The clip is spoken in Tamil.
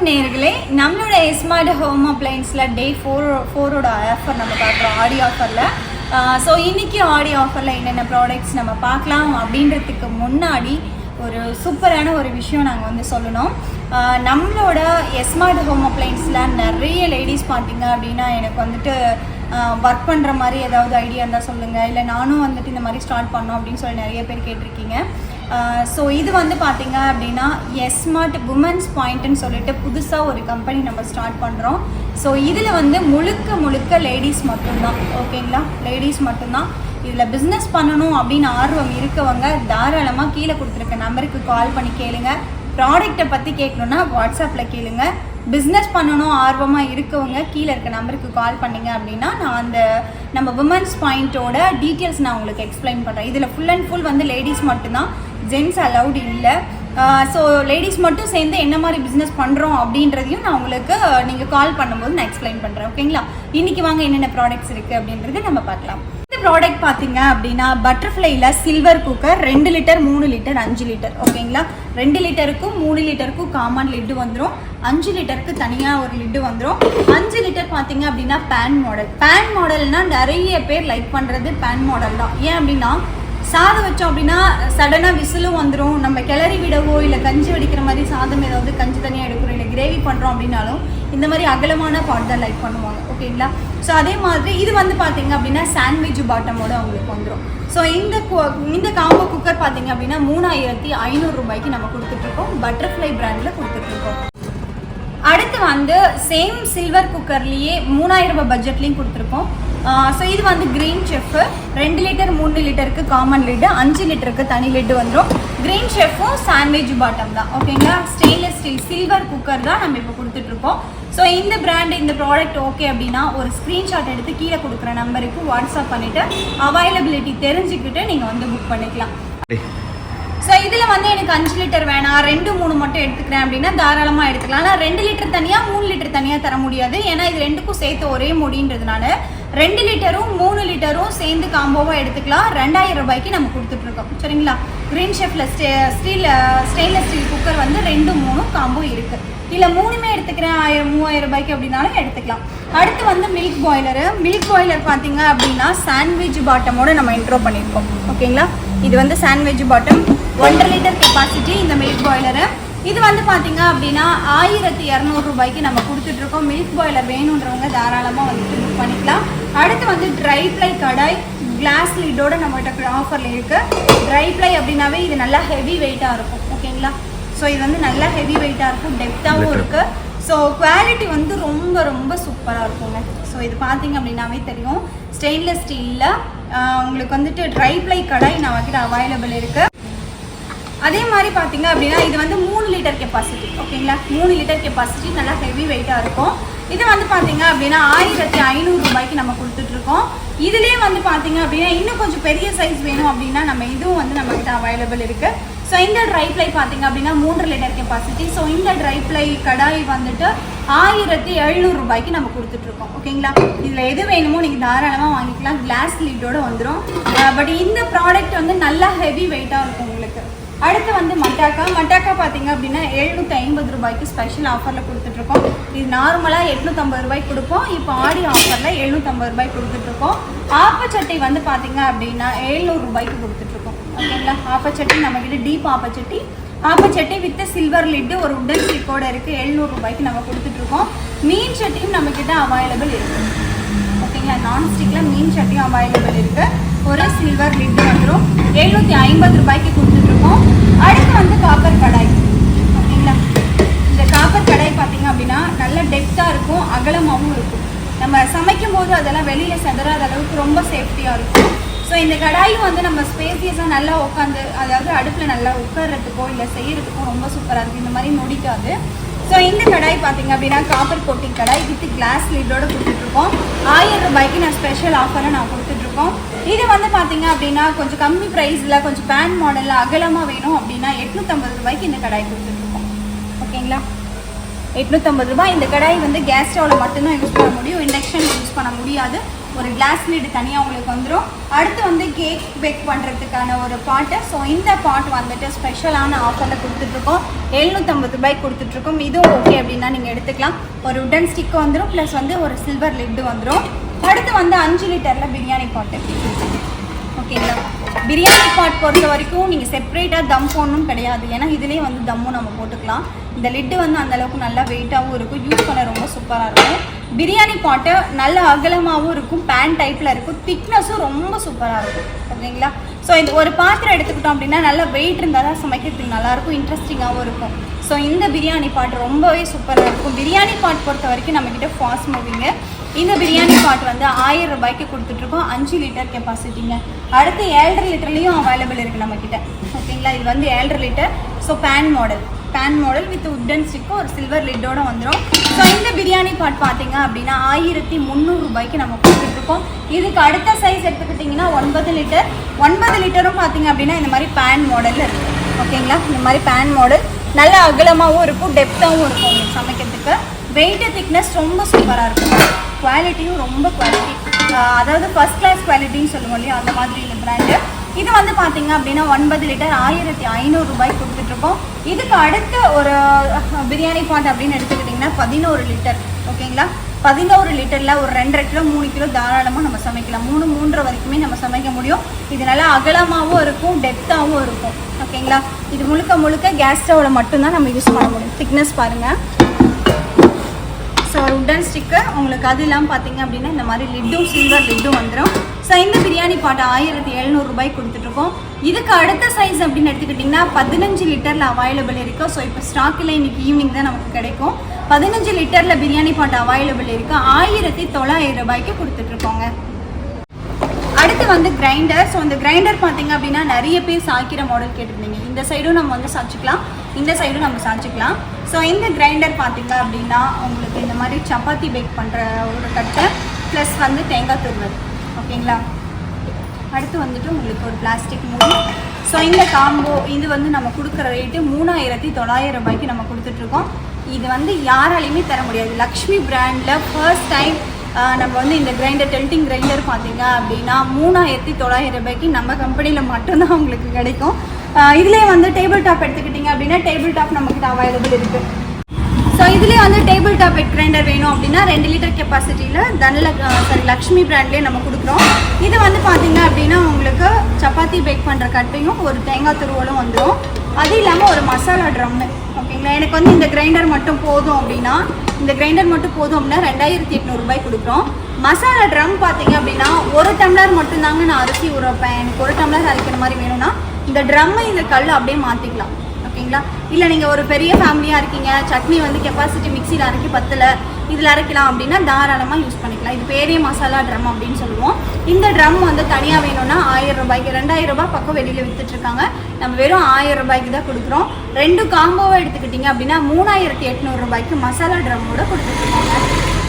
வணக்கம் நேர்களே. நம்மளோட எஸ்மார்ட் ஹோம் அப்ளைன்ஸில் டே ஃபோர் ஃபோரோட ஆஃபர் நம்ம பார்க்குறோம் ஆடி ஆஃபரில் ஸோ இன்றைக்கி ஆடி ஆஃபரில் என்னென்ன ப்ராடக்ட்ஸ் நம்ம பார்க்கலாம் அப்படின்றதுக்கு முன்னாடி ஒரு சூப்பரான ஒரு விஷயம் நாங்கள் வந்து சொல்லணும். நம்மளோட எஸ்மார்ட் ஹோம் அப்ளைன்ஸில் நிறைய லேடிஸ் பார்த்தீங்க அப்படின்னா எனக்கு வந்துட்டு ஒர்க் பண்ணுற மாதிரி ஏதாவது ஐடியா இருந்தால் சொல்லுங்கள் இல்லை நானும் வந்துட்டு இந்த மாதிரி ஸ்டார்ட் பண்ணோம் அப்படின்னு சொல்லி நிறைய பேர் கேட்டிருக்கீங்க. ஸோ இது வந்து பார்த்தீங்க அப்படின்னா எஸ்மார்ட் உமன்ஸ் பாயிண்ட்னு சொல்லிட்டு புதுசாக ஒரு கம்பெனி நம்ம ஸ்டார்ட் பண்ணுறோம் ஸோ இதில் வந்து முழுக்க முழுக்க லேடிஸ் மட்டும்தான். ஓகேங்களா லேடிஸ் மட்டும்தான். இதில் பிஸ்னஸ் பண்ணணும் அப்படின்னு ஆர்வம் இருக்கவங்க தாராளமாக கீழே கொடுத்துருக்க நம்பருக்கு கால் பண்ணி கேளுங்க. ப்ராடக்ட்டை பற்றி கேட்கணுன்னா வாட்ஸ்அப்பில் கேளுங்க. பிஸ்னஸ் பண்ணணும் ஆர்வமாக இருக்கவங்க கீழே இருக்க நம்பருக்கு கால் பண்ணிங்க அப்படின்னா நான் அந்த நம்ம உமன்ஸ் பாயிண்ட்டோட டீட்டெயில்ஸ் நான் உங்களுக்கு எக்ஸ்பிளைன் பண்ணுறேன் இதில் ஃபுல் அண்ட் ஃபுல் வந்து லேடிஸ் மட்டும்தான். ஜென்ஸ் அலௌட் இல்லை. ஸோ லேடிஸ் மட்டும் சேர்ந்து என்ன மாதிரி பிஸ்னஸ் பண்ணுறோம் அப்படின்றதையும் நான் உங்களுக்கு நீங்கள் கால் பண்ணும்போது நான் எக்ஸ்பிளைன் பண்ணுறேன் ஓகேங்களா இன்றைக்கி வாங்க என்னென்ன ப்ராடக்ட்ஸ் இருக்குது அப்படின்றது நம்ம பார்க்கலாம். இந்த ப்ராடக்ட் பார்த்தீங்க அப்படின்னா பட்டர்ஃப்ளைல சில்வர் குக்கர் ரெண்டு லிட்டர் மூணு லிட்டர் அஞ்சு லிட்டர் ஓகேங்களா ரெண்டு லிட்டருக்கும் மூணு லிட்டருக்கும் காமன் லிட்டு வந்துடும் அஞ்சு லிட்டருக்கு தனியாக ஒரு லிட்டு வந்துடும் அஞ்சு லிட்டர் பார்த்தீங்க அப்படின்னா பேன் மாடல் பேன் மாடல்னால் நிறைய பேர் லைக் பண்ணுறது பேன் மாடல் தான். ஏன் அப்படின்னா சாதம் வச்சோம் அப்படின்னா சடனாக விசிலும் வந்துடும் நம்ம கிளறி விடவோ இல்லை கஞ்சி வடிக்கிற மாதிரி சாதம் ஏதாவது கஞ்சி தனியாக எடுக்கிறோம் இல்லை கிரேவி பண்ணுறோம் அப்படின்னாலும் இந்த மாதிரி அகலமான பாட் தான் லைக் பண்ணுவாங்க. ஓகேங்களா ஸோ அதே மாதிரி இது வந்து பார்த்தீங்க அப்படின்னா சாண்ட்விச் பாட்டமோட அவங்களுக்கு வந்துடும் ஸோ இந்த கு- இந்த காம்போ குக்கர் பார்த்தீங்க அப்படின்னா மூணாயிரத்தி ஐநூறு ரூபாய்க்கு நம்ம கொடுத்துட்ருக்கோம். பட்டர்ஃப்ளை பிராண்டில் கொடுத்துட்ருக்கோம். அடுத்து வந்து சேம் சில்வர் குக்கர்லேயே மூணாயிரம் ரூபாய் பட்ஜெட்லேயும் கொடுத்துருக்கோம். ஸோ இது வந்து க்ரீன் செஃப்பு ரெண்டு லிட்டர் மூணு லிட்டருக்கு காமன் லிட்டு அஞ்சு லிட்டருக்கு தனி லிட்டு வந்துடும் க்ரீன் செஃப்பும் சாண்ட்விச் பாட்டம் தான். ஓகேங்களா ஸ்டெயின்லெஸ் ஸ்டீல் சில்வர் குக்கர் தான் நம்ம இப்போ கொடுத்துட்ருக்கோம் ஸோ இந்த பிராண்ட் இந்த ப்ராடக்ட் ஓகே அப்படின்னா ஒரு ஸ்க்ரீன்ஷாட் எடுத்து கீழே கொடுக்குற நம்பருக்கு வாட்ஸ்அப் பண்ணிவிட்டு அவைலபிலிட்டி தெரிஞ்சுக்கிட்டு நீங்கள் வந்து புக் பண்ணிக்கலாம். ஸோ இதில் வந்து எனக்கு அஞ்சு லிட்டர் வேணாம். ரெண்டு மூணு மட்டும் எடுத்துக்கிறேன் அப்படின்னா தாராளமாக எடுத்துக்கலாம். ஆனால் ரெண்டு லிட்டர் தனியாக மூணு லிட்டர் தனியாக தர முடியாது. ஏன்னா இது ரெண்டுக்கும் சேர்த்து ஒரே முடின்றதுனால ரெண்டு லிட்டரும் மூணு லிட்டரும் சேர்ந்து காம்போவாக எடுத்துக்கலாம். ரெண்டாயிரம் ரூபாய்க்கு நம்ம கொடுத்துட்ருக்கோம். சரிங்களா? க்ரீன் ஷெஃப்ல ஸ்டே ஸ்டீல் ஸ்டெயின்லெஸ் ஸ்டீல் குக்கர் வந்து ரெண்டு மூணும் காம்போ இருக்குது இல்லை மூணுமே எடுத்துக்கிறேன். ஆயிரம் மூவாயிரம் ரூபாய்க்கு அப்படின்னாலும் எடுத்துக்கலாம். அடுத்து வந்து மில்க் பாய்லரு மில்க் பாய்லர் பார்த்தீங்க அப்படின்னா சாண்ட்விச் பாட்டமோட நம்ம இன்ட்ரோ பண்ணியிருக்கோம். ஓகேங்களா? இது வந்து சாண்ட்விச் பாட்டம் ஒன்றரை லிட்டர் கெப்பாசிட்டி இந்த மில்க் பாய்லரு இது வந்து பார்த்தீங்க அப்படின்னா ஆயிரத்தி இரநூறுபாய்க்கு நம்ம கொடுத்துட்ருக்கோம். மில்க் பாய்லர் வேணுன்றவங்க தாராளமாக வந்துட்டு புக் பண்ணிக்கலாம். அடுத்து வந்து ட்ரை ப்ளை கடாய் கிளாஸ் லிட்டோட நம்மகிட்ட ஆஃபரில் இருக்குது ட்ரை ப்ளை அப்படின்னாவே இது நல்லா ஹெவி வெயிட்டாக இருக்கும் ஓகேங்களா ஸோ இது வந்து நல்லா ஹெவி வெயிட்டாக இருக்கும் டெப்த்தாகவும் இருக்குது ஸோ குவாலிட்டி வந்து ரொம்ப ரொம்ப சூப்பராக இருக்குங்க. ஸோ இது பார்த்தீங்க அப்படின்னாவே தெரியும். ஸ்டெயின்லெஸ் ஸ்டீலில் உங்களுக்கு வந்துட்டு ட்ரை ப்ளை கடாய் நம்மக்கிட்ட அவைலபிள் இருக்குது அதே மாதிரி பார்த்தீங்க அப்படின்னா இது வந்து மூணு லிட்டர் கெப்பாசிட்டி ஓகேங்களா மூணு லிட்டர் கெப்பாசிட்டி நல்லா ஹெவி வெயிட்டாக இருக்கும். இது வந்து பார்த்தீங்க அப்படின்னா ஆயிரத்தி ஐநூறு ரூபாய்க்கு நம்ம கொடுத்துட்ருக்கோம். இதுலேயே வந்து பார்த்தீங்க அப்படின்னா இன்னும் கொஞ்சம் பெரிய சைஸ் வேணும் அப்படின்னா நம்ம இதுவும் வந்து நம்மகிட்ட அவைலபிள் இருக்குது ஸோ இந்த ட்ரை ப்ளை பார்த்தீங்க அப்படின்னா மூன்று லிட்டர் கெப்பாசிட்டி ஸோ இந்த ட்ரை ப்ளை கடாய் வந்துட்டு ஆயிரத்தி எழுநூறு ரூபாய்க்கு நம்ம கொடுத்துட்ருக்கோம். ஓகேங்களா இதில் எது வேணுமோ நீங்கள் தாராளமாக வாங்கிக்கலாம். கிளாஸ் லீட்டோட வந்துடும் பட் இந்த ப்ராடக்ட் வந்து நல்லா ஹெவி வெயிட்டாக இருக்கும் உங்களுக்கு. அடுத்து வந்து மட்டாக்கா. மட்டாக்கா பார்த்தீங்க அப்படின்னா எழுநூற்றி ஐம்பது ரூபாய்க்கு ஸ்பெஷல் ஆஃபரில் கொடுத்துட்ருக்கோம். இது நார்மலாக எட்நூற்றம்பது ரூபாய்க்கு கொடுப்போம். இப்போ ஆடி ஆஃபரில் எழுநூற்றம்பது ரூபாய்க்கு கொடுத்துட்ருக்கோம். ஆப்பச்சட்டி வந்து பார்த்தீங்க அப்படின்னா எழுநூறு ரூபாய்க்கு கொடுத்துட்ருக்கோம். ஓகேங்களா? ஆப்பச்சட்டி நம்மக்கிட்ட டீப் ஆப்பச்சட்டி. ஆப்பச்சட்டி வித் சில்வர் லிட்டு ஒரு உடன் ஸ்டிக்கோட இருக்குது எழுநூறு ரூபாய்க்கு நம்ம கொடுத்துட்ருக்கோம். மீன் சட்டியும் நம்மக்கிட்ட அவைலபிள் இருக்குது ஓகேங்களா? நான்ஸ்டிக்கில் மீன் சட்டியும் அவைலபிள் இருக்குது ஒரு சில்வர் லிட்டு வந்துடும் எழுநூற்றி ஐம்பது ரூபாய்க்கு இருக்கும். அடுத்து வந்து காப்பர் கடாய். ஓகேங்களா இந்த காப்பர் கடாய் பார்த்தீங்க அப்படின்னா நல்ல டெப்த்தாக இருக்கும் அகலமாகவும் இருக்கும். நம்ம சமைக்கும் போது அதெல்லாம் வெளியில் செதறாத அளவுக்கு ரொம்ப சேஃப்டியாக இருக்கும். ஸோ இந்த கடாயும் வந்து நம்ம ஸ்பேசியஸாக நல்லா உட்காந்து அதாவது அடுப்பில் நல்லா உட்கார்றதுக்கோ இல்லை செய்கிறதுக்கோ ரொம்ப சூப்பராக இருக்குது இந்த மாதிரி நொடிக்காது ஸோ இந்த கடாய் பார்த்தீங்க அப்படின்னா காப்பர் கோட்டிங் கடாய் வித் கிளாஸ் லிட்டோட கொடுத்துட்ருக்கோம். ஆயிரம் ரூபாய்க்கு நான் ஸ்பெஷல் ஆஃபரை நான் கொடுத்துட்ருக்கோம். இது வந்து பார்த்தீங்க அப்படின்னா கொஞ்சம் கம்மி ப்ரைஸில் கொஞ்சம் பேன் மாடலில் அகலமாக வேணும் அப்படின்னா எட்நூற்றம்பது ரூபாய்க்கு இந்த கடாய் கொடுத்துட்ருக்கோம். ஓகேங்களா எட்நூற்றம்பது ரூபாய். இந்த கடாய் வந்து கேஸ் ஸ்டவ்வில் மட்டும்தான் யூஸ் பண்ண முடியும். இண்டக்ஷன் யூஸ் பண்ண முடியாது. ஒரு கிளாஸ் லீடு தனியாக உங்களுக்கு வந்துடும் அடுத்து வந்து கேக் பேக் பண்ணுறதுக்கான ஒரு பாட்டு. ஸோ இந்த பாட் வந்துட்டு ஸ்பெஷலான ஆஃபரில் கொடுத்துட்ருக்கோம். எழுநூற்றம்பது ரூபாய்க்கு கொடுத்துட்ருக்கோம். இதுவும் ஓகே அப்படின்னா நீங்கள் எடுத்துக்கலாம். ஒரு உடன் ஸ்டிக்கு வந்துடும் ப்ளஸ் வந்து ஒரு சில்வர் லிட்டு வந்துடும் அடுத்து வந்து அஞ்சு லிட்டரில் பிரியாணி பாட்டு. ஓகேங்களா பிரியாணி பாட் பொறுத்த வரைக்கும் நீங்கள் செப்பரேட்டாக தம் போடணும் கிடையாது. ஏன்னா இதுலேயே வந்து தம்மும் நம்ம போட்டுக்கலாம். இந்த லிட்டு வந்து அந்தளவுக்கு நல்லா வெயிட்டாகவும் இருக்கும். யூஸ் பண்ண ரொம்ப சூப்பராக இருக்கும். பிரியாணி பாட்டு நல்ல அகலமாகவும் இருக்கும் பேன் டைப்பில் இருக்கும். திக்னஸும் ரொம்ப சூப்பராக இருக்கும். ஓகேங்களா ஸோ இந்த ஒரு பாத்திரம் எடுத்துக்கிட்டோம் அப்படின்னா நல்லா வெயிட் இருந்தால் தான் சமைக்கிறதுக்கு நல்லாயிருக்கும் இன்ட்ரெஸ்டிங்காகவும் இருக்கும். ஸோ இந்த பிரியாணி பாட் ரொம்பவே சூப்பராக இருக்கும். பிரியாணி பாட் பொறுத்த வரைக்கும் நம்மக்கிட்ட ஃபாஸ்ட் மூவிங்கு இந்த பிரியாணி பாட் வந்து ஆயிரம் ரூபாய்க்கு கொடுத்துட்ருக்கோம். அஞ்சு லிட்டர் கெப்பாசிட்டிங்க அடுத்து ஏழரை லிட்டர்லேயும் அவைலபிள் இருக்குது நம்மக்கிட்ட ஓகேங்களா இது வந்து ஏழரை litre so pan model pan model with wooden ஸ்டிக்கும் ஒரு சில்வர் லிட்டோட வந்துடும் ஸோ இந்த பிரியாணி பாட் பார்த்தீங்க அப்படின்னா ஆயிரத்தி முந்நூறு ரூபாய்க்கு நம்ம கொடுத்துட்ருக்கோம். இதுக்கு அடுத்த சைஸ் எடுத்துக்கிட்டிங்கன்னா ஒன்பது லிட்டர் ஒன்பது லிட்டரும் பார்த்தீங்க அப்படின்னா இந்த மாதிரி பேன் மாடலில் இருக்குது ஓகேங்களா இந்த மாதிரி பேன் மாடல் நல்ல அகலமாகவும் இருக்கும் டெப்த்தாகவும் இருக்கும் உங்களுக்கு சமைக்கிறதுக்கு. வெயிட்டு திக்னஸ் ரொம்ப சூப்பராக இருக்கும். குவாலிட்டியும் ரொம்ப குவாலிட்டி அதாவது ஃபர்ஸ்ட் கிளாஸ் குவாலிட்டின்னு சொல்லுவோம் இல்லையா அந்த மாதிரி இந்த பிராண்டு இது வந்து பார்த்தீங்க அப்படின்னா ஒன்பது லிட்டர் ஆயிரத்தி ஐநூறு ரூபாய் கொடுத்துட்ருக்கோம். இதுக்கு அடுத்த ஒரு பிரியாணி பாட் அப்படின்னு எடுத்துக்கிட்டிங்கன்னா பதினோரு லிட்டர் ஓகேங்களா? பதினோரு லிட்டரில் ஒரு ரெண்டரை கிலோ மூணு கிலோ தாராளமாக நம்ம சமைக்கலாம். மூணு மூன்றரை வரைக்குமே நம்ம சமைக்க முடியும். இது நல்லா அகலமாகவும் இருக்கும் டெப்த்தாகவும் இருக்கும் ஓகேங்களா? இது முழுக்க முழுக்க கேஸ் ஸ்டவ்வில் மட்டும்தான் நம்ம யூஸ் பண்ண முடியும். திக்னஸ் பாருங்கள் ஸோ உட்டன் ஸ்டிக்கு உங்களுக்கு அது இல்லாமல் பார்த்தீங்க அப்படின்னா இந்த மாதிரி லிட்டும் சில்வர் லிட்டும் வந்துடும் ஸோ இந்த பிரியாணி பாட்டு ஆயிரத்தி எழுநூறுபாய் கொடுத்துட்ருக்கோம். இதுக்கு அடுத்த சைஸ் அப்படின்னு எடுத்துக்கிட்டிங்கன்னா பதினஞ்சு லிட்டரில் அவைலபிள் இருக்குது ஸோ இப்போ ஸ்டாக்கில் இன்னைக்கு ஈவினிங் தான் நமக்கு கிடைக்கும். பதினஞ்சு லிட்டரில் பிரியாணி பாட்டு அவைலபிள் இருக்குது ஆயிரத்தி தொள்ளாயிரம் ரூபாய்க்கு கொடுத்துட்ருக்கோங்க. அடுத்து வந்து கிரைண்டர் ஸோ இந்த கிரைண்டர் பார்த்தீங்க அப்படின்னா நிறைய பேர் சாய்க்கிற மாடல் கேட்டிருந்தீங்க. இந்த சைடும் நம்ம வந்து சாய்ச்சிக்கலாம். இந்த சைடும் நம்ம சாய்ச்சிக்கலாம். ஸோ இந்த கிரைண்டர் பார்த்தீங்க அப்படின்னா உங்களுக்கு இந்த மாதிரி சப்பாத்தி பேக் பண்ணுற ஒரு கட்டை ப்ளஸ் வந்து தேங்காய் துருவது ஓகேங்களா? அடுத்து வந்துட்டு உங்களுக்கு ஒரு பிளாஸ்டிக் மூடி. ஸோ இந்த காம்போ இது வந்து நம்ம கொடுக்குற ரேட்டு மூணாயிரத்தி தொள்ளாயிரம் ரூபாய்க்கு நம்ம கொடுத்துட்ருக்கோம். இது வந்து யாராலையுமே தர முடியாது. லக்ஷ்மி பிராண்டில் ஃபர்ஸ்ட் டைம் நம்ம வந்து இந்த கிரைண்டர் டெல்டிங் கிரைண்டர் பார்த்தீங்க அப்படின்னா மூணாயிரத்தி தொள்ளாயிரம் ரூபாய்க்கு நம்ம கம்பெனியில் மட்டும்தான் உங்களுக்கு கிடைக்கும். இதுலேயே வந்து டேபிள் டாப் எடுத்துக்கிட்டிங்க அப்படின்னா டேபிள் டாப் நம்மக்கிட்ட அவைலபிள் இருக்குது ஸோ இதுலேயே வந்து டேபிள் டாப் பெட் கிரைண்டர் வேணும் அப்படின்னா ரெண்டு லிட்டர் கெப்பாசிட்டியில் தனல சாரி லக்ஷ்மி பிராண்ட்லேயே நம்ம கொடுக்குறோம். இது வந்து பார்த்திங்க அப்படின்னா உங்களுக்கு சப்பாத்தி பேக் பண்ணுற கட்டையும் ஒரு தேங்காய் துருவலும் வந்துடும் அது இல்லாமல் ஒரு மசாலா ட்ரம்மு ஓகேங்களா? எனக்கு வந்து இந்த கிரைண்டர் மட்டும் போதும் அப்படின்னா இந்த கிரைண்டர் மட்டும் போதும் அப்படின்னா ரெண்டாயிரத்தி எட்நூறுபாய் கொடுக்குறோம். மசாலா ட்ரம் பார்த்தீங்க அப்படின்னா ஒரு டம்ளர் மட்டும்தாங்க நான் அரிசி ஊற எனக்கு ஒரு டம்ளர் அரைக்கிற மாதிரி வேணும்னா இந்த ட்ரம்மை இந்த கல் அப்படியே மாற்றிக்கலாம் ஓகேங்களா இல்லை நீங்கள் ஒரு பெரிய ஃபேமிலியாக இருக்கீங்க சட்னி வந்து கெப்பாசிட்டி மிக்சியில் அரைக்கி பத்தில் இதில் அரைக்கலாம் அப்படின்னா தாராளமாக யூஸ் பண்ணிக்கலாம். இது பெரிய மசாலா ட்ரம் அப்படின்னு சொல்லுவோம். இந்த ட்ரம் வந்து தனியாக வேணும்னா ஆயிரம் ரூபாய்க்கு ரெண்டாயிரம் ரூபாய் பக்கம் வெளியில் விற்றுட்ருக்காங்க நம்ம வெறும் ஆயிரம் ரூபாய்க்கு தான் கொடுக்குறோம். ரெண்டு காம்போவை எடுத்துக்கிட்டிங்க அப்படின்னா மூணாயிரத்தி எட்நூறு ரூபாய்க்கு மசாலா ட்ரம்மோட கொடுத்துட்ருக்காங்க